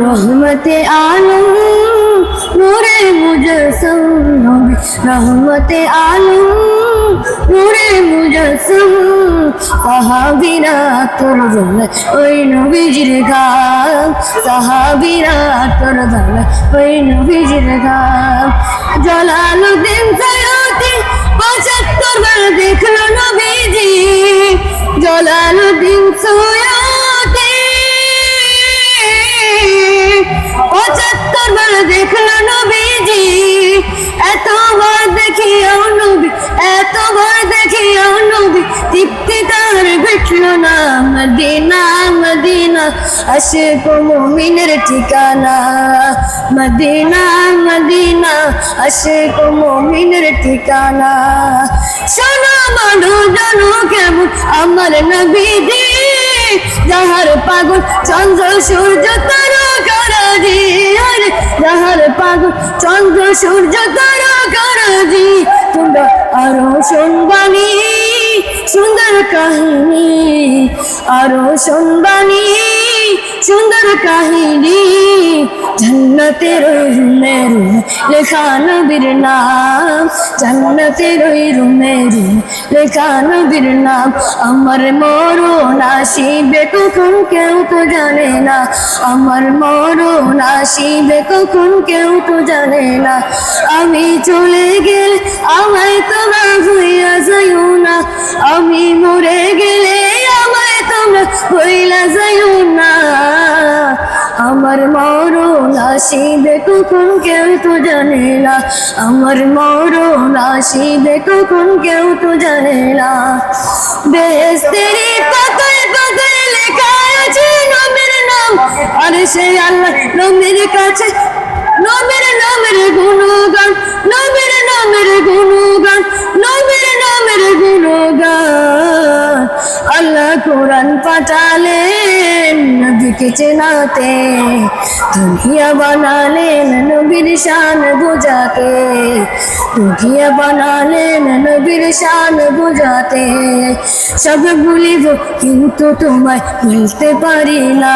রহমতে আলম নূরে মুজসম, রহমতে আলম নূরে মুজসম সাহাবিরা তোর দলে, ওই নবীজির গান সাহাবিরা তোর দলে, ওই নবীজির গান। জলালুদ্দিন সৈয়দি পঁচাত্তর বার দেখল নবীজি। জলালুদ্দিন বার দেখল নবীজি, এতবার দেখিও নবী দেখিও নবী, তৃপ্তি তার বেঠলো না, মদিনা মদিনা, আশিক মুমিনের ঠিকানা। মদিনা মদিনা, আশিক ঠিকানা। শোনো মানু জানো কেমন আমার নবীজি, যাহার পাগল চন্দ্র সূর্য চন্দ্র সূর্য তারা কারাজি তোমরা আরও শুনবানি সুন্দর কাহিনী আরও শুনবানি সুন্দর কাহিনী জন্নতের রুমে রুমে লেখা নবীর নাম জন্নতের ওই রুমে রুমে লেখা নবীর নাম আমার মরণ আসিবে কখন কেউ তো জানে না আমার মরণ আসিবে কখন কেউ তো জানে না আমি চলে গেলে আমায় তোমরা ভুইয়া যাইও না আমি মরে গেলে ভুইলা যাইও না। আমার মরণ আসিবে কখন কেউ তো জানে না। আমার মরণ আসিবে কখন কেউ তো জানে না। বেস্তেরি পাতায় পাতায় লেখা আছে নাম। আর সেই আল্লাহ নবীর কাছে নবীর নামের গুণগান নবীর নামের গুণগান নবীর নামের পাঠালেন নবীকে চেনাতে, দুনিয়া বানালেন নবীর শান বোঝাতে, দুনিয়া বানালেন নবীর শান বোঝাতে। সব ভুলিব কিন্তু তোমায় ভুলতে পারি না,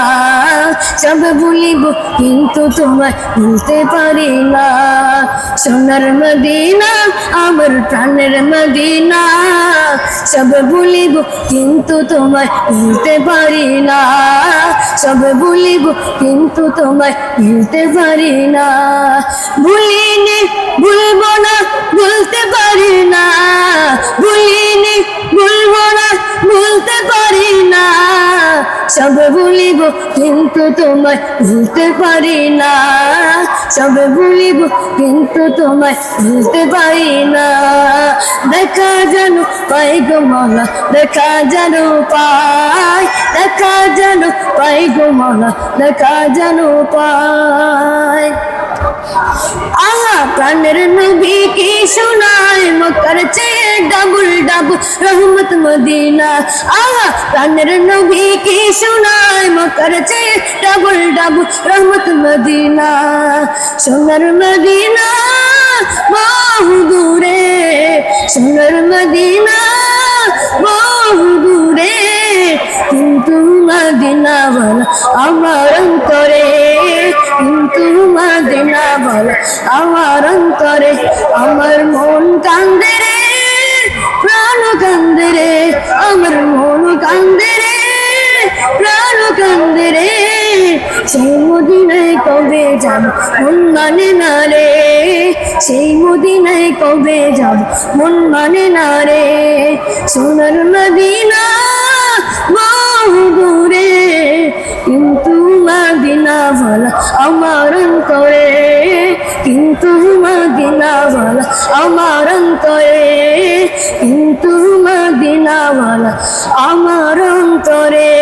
সব ভুলিব কিন্তু তোমায় ভুলতে পারি না। সোনার মদিনা, আমার প্রাণের মদিনা। সব ভুলিব, কিন্তু তোমায় ভুলতে পারি না। সব ভুলিব, কিন্তু তোমায় ভুলতে পারি না। ভুলিনি, ভুলবো না ভুলতে সব ভুলিব, কিন্তু তোমায় ভুলতে পারি না। সব ভুলিব, কিন্তু তোমায় ভুলতে পারি না। দেখা যেন পাই গো মালা দেখা যেন পাই। দেখা যেন পাই গো মালা দেখা যেন পাই। ডাবুল ডাবুল রহমত মদিনা? আহা, প্রাণের নবী কি শোনায় মক্কার চেয়ে? ডাবুল ডাবুল রহমত মদিনা? সোনার মদিনা বহু দূরে, সোনার মদিনা বহু দূরে। কিন্তু মদিনা বল আমার অন্তরে, কিন্তু মদিনা বল আমার অন্তরে, আমার আমার মন কান্দে কান্দে রে। সেই মদিনায় কবে যাব, মন মানে না রে। সেই মদিনায় কবে যাব, মন মানে না রে। সোনার মদিনা বহু দূরে, কিন্তু ভালা আমার অন্তরে কিন্তু মদিনা ভালা আমার অন্তরে কিন্তু মদিনা ভালা আমার অন্তরে